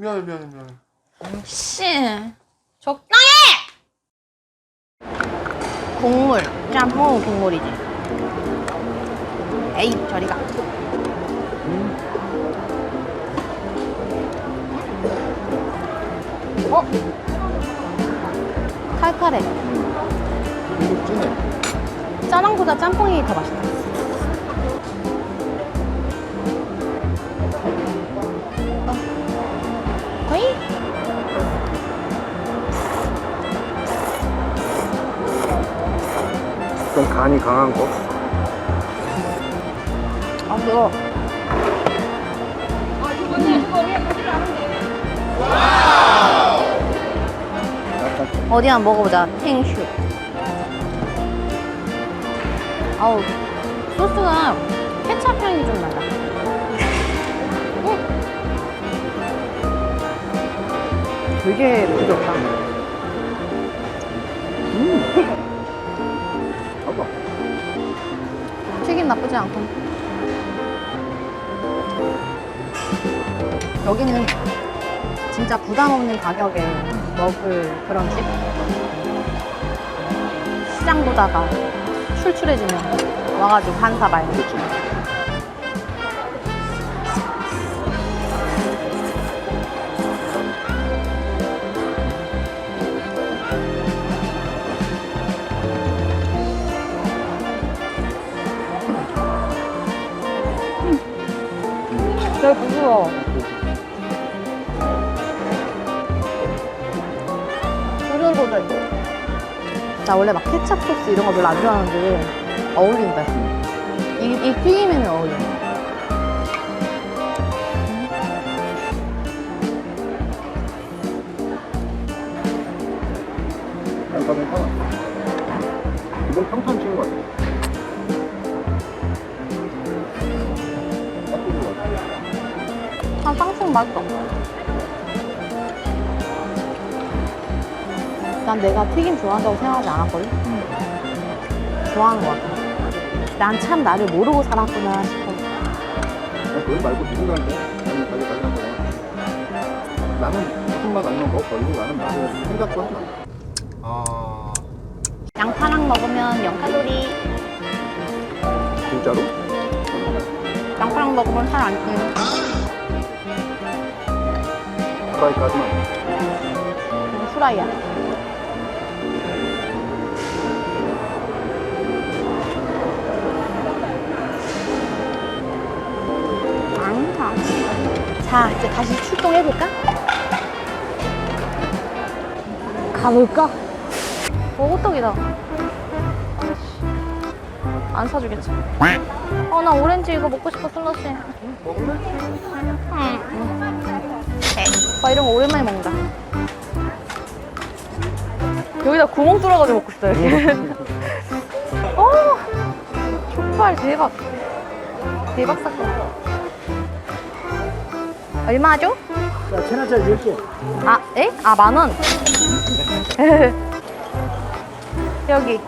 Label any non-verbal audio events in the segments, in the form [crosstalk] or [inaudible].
미안해 미안해 미안해. 씨, 적당해! 국물, 짬뽕 국물이지. 에이, 저리가. 어? 칼칼해. 이거 진해. 짜장보다 짬뽕이 더 맛있다. 좀 간이 강한 거. 아, 그거. 약간 어디 한번 먹어보자. 탱슈. 아우, 소스가 케찹 향이 좀 나다. 음. 되게 부드럽다. 봐 [laughs] 나쁘지 않고. 여기는 진짜 부담 없는 가격에 먹을 그런 집? 시장 보다가 출출해지면 와가지고 한 사발. 그렇지. 되게 부드러워. 보들보들. 나 원래 막 케찹 소스 이런 거 별로 안 좋아하는데 어울린다. 이, 이 튀김에는 어울려. 약간 괜찮아. 이건 평탄 치는 거 같아. 같아. 아, 쌍총 맛있어. 난 내가 튀김 좋아한다고 생각하지 않았거든? 좋아하는 것 같아. 난 참 나를 모르고 살았구나 싶어. 나 그거 말고 누군가한테 나는 가게 달라고 나는 무슨 맛 아니면 뭐 걸리고 나는 나는 생각도 하지 마. 아 양파랑 먹으면 0칼로리, 진짜로? 양파랑 먹으면 살 안 찌는. 프라이까지만. 그냥 후라이야. 많다. 자, 이제 다시 출동해볼까? 가볼까? 어, 호떡이다. 안 사주겠지. 어, 나 오렌지 이거 먹고 싶어, 슬러시. 먹을래? 응. 네. 오빠 이런 거 오랜만에 먹는다. 여기다 구멍 뚫어가지고 먹고 싶다, 이렇게. [laughs] 어! 족발 대박. 대박 사건. 얼마죠? 야, 천원짜리 몇 개? 아, 에? 아, 만 원. [laughs] 여기.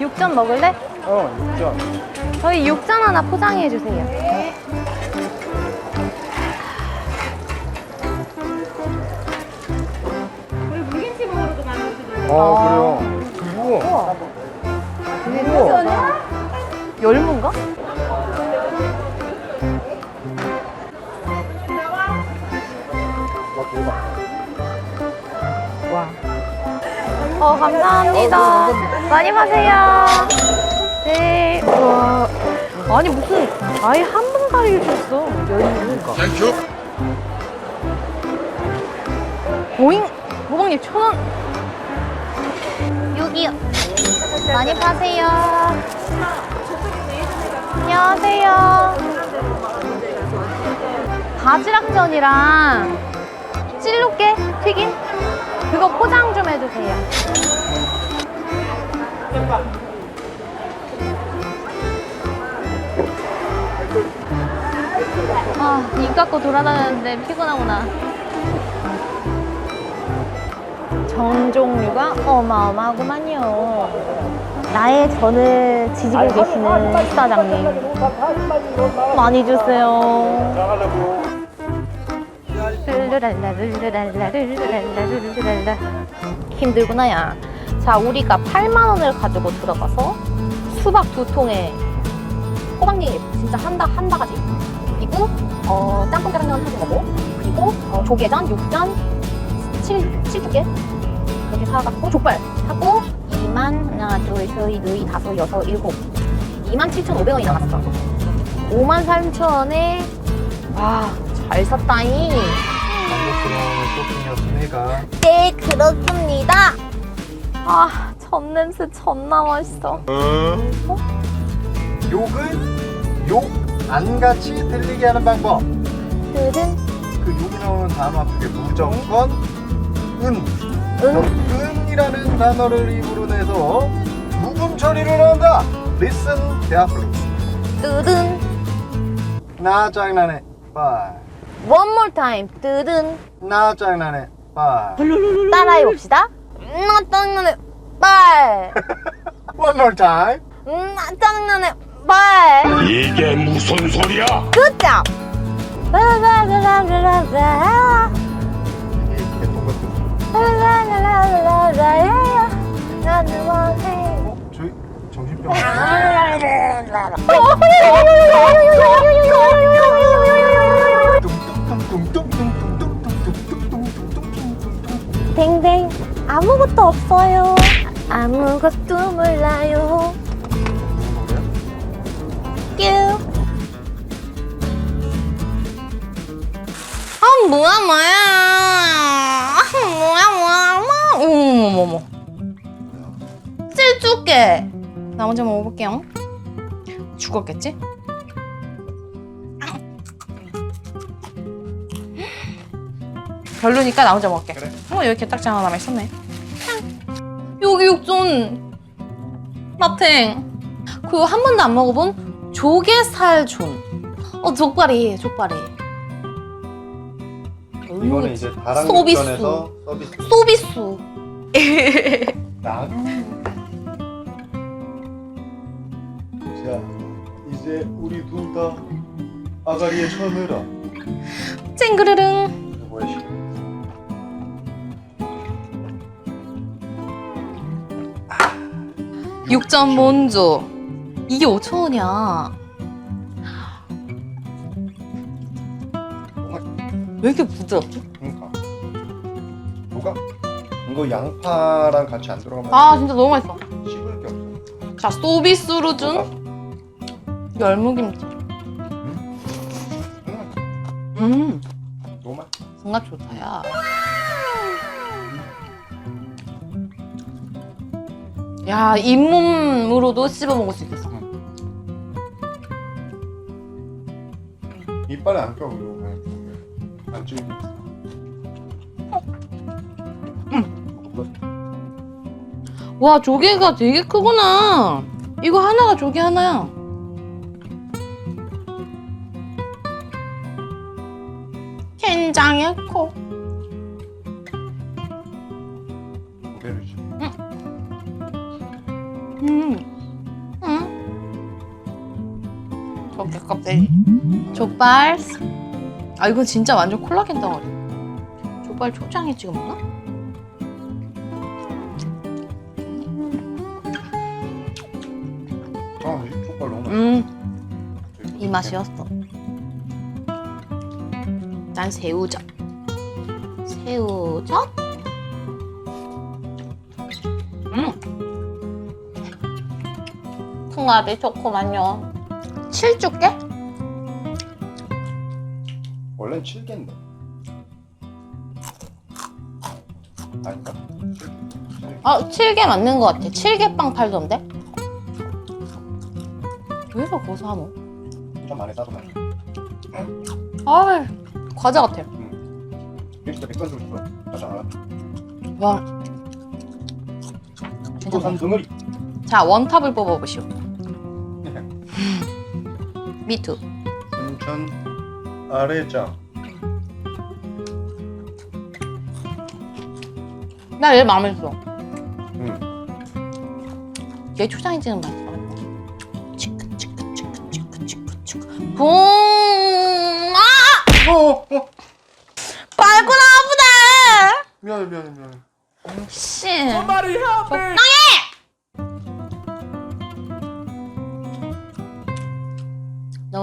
육전 먹을래? 어, 6점. 저희 육전 하나 포장해 주세요. 아, 그래요? 우와. 우와. 열무인가? 와, 대박. 와. 어, 감사합니다. 많이 마세요. 네. 와. 아니, 무슨, 아예 한 봉다리를 줬어. 열무를. 오잉? 호박잎 천 원. 여기요. 많이 파세요. 안녕하세요. 바지락전이랑 찔로깨 튀김 그거 포장 좀 해주세요. 아, 입 깎고 돌아다녔는데 피곤하구나. 정종류가 어마어마하구만요. 나의 전을 지지고 계시는 사장님. 많이 주세요. 룰루랄라 룰루랄라 룰루랄라 룰루랄라 힘들구나 야. 자 우리가 8만 원을 가지고 들어가서 수박 두 통에 호박잎 진짜 한다 한 바가지 그리고 어 짬뽕 짜장면 한 거고 그리고 어, 조개전 육전 7 7개 그렇게 사갖고 족발 하고 2만 하나 둘셋 넷 다섯 여섯 일곱. 2만 7,500원이 나갔어. 5만 3천 원에 와잘 샀다잉. 그런 쇼핑이었습니다. 네 그렇습니다. 아 전 냄새 존나 맛있어. 욕은 욕 안 같이 들리게 하는 방법. 들은? 그 욕이 나오는 단어 앞에 무조건 은. 응 은이라는 단어를 입으로 내서 묵음 처리를 한다. Listen carefully. 뜨든 나 장난해. Bye. one more time 뜨든 나 장난해. Bye. 따라해 봅시다 나 짜증나네 빨 [laughs] One more time. 나 짜증나네 빨 이게 무슨 소리야? 굿잡 라라라라라라 땡땡 아무것도 없어요. 아무것도 몰라요. 뀨. 아 뭐야 뭐야. 아, 뭐야 뭐야 뭐야. 어머머머머. 찔쭉게. 나 먼저 먹어볼게요. 죽었겠지? 별로니까 나 혼자 먹을게 그래. 어 여기 게딱지 하나 남아 있었네 여기 육전 마탱 그거 한 번도 안 먹어본 조개살 존 어 족발이 족발이 이거는 이제 다랑 서비스. 육전에서 서비스. 소비수 나. 자, 이제 우리 둘 다 아가리에 쳐넣으라. 쨍그르릉. 육전 먼저 이게 5천 원이야 왜 이렇게 부드럽지? 그러니까. 뭐가? 이거 양파랑 같이 안 들어가면 아 진짜 너무 맛있어 씹을 게 없어. 자 소비스로 준 뭐가? 열무김치 음, 음 너무 맛있어. 정말 좋다 야 야, 잇몸으로도 씹어 먹을 수 있겠어. 이빨에 안 껴, 그리고 그냥. 안 찔기. 와, 조개가 되게 크구나. 이거 하나가 조개 하나야. 커. 고개를 씹. 음. 음. 조개 껍데기. 족발. 아, 이건 진짜 완전 콜라겐 덩어리. 족발 초장에 찍어 먹나? 아, 이 족발 너무 맛있어. 음, 이 맛이었어. 난 새우젓. 새우젓? 음. 궁합이 좋구만요. 칠죽게? 원래는 7개인데. 아닌가? 아, 칠개 맞는 것 같아. 칠개빵 팔던데? 왜 이렇게 고소하노? 좀 안에 싸도 맛있어. 아, 과자 같아. 이게 진짜 백반술 좋아. 맞아. 와. 진짜 산 덩어리. 자, 원탑을 뽑아보시오. [laughs] 미투. 순천 아래장. 나 얘 마음에 들어. 응. 얘 초장에 찍은 맛있어. 치크 치크 치크 치크 치크 치크. 붕! 아! 어, 어. 빨고 미안해 미안해 미안해. 씨. Somebody help me!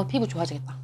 피부 좋아지겠다.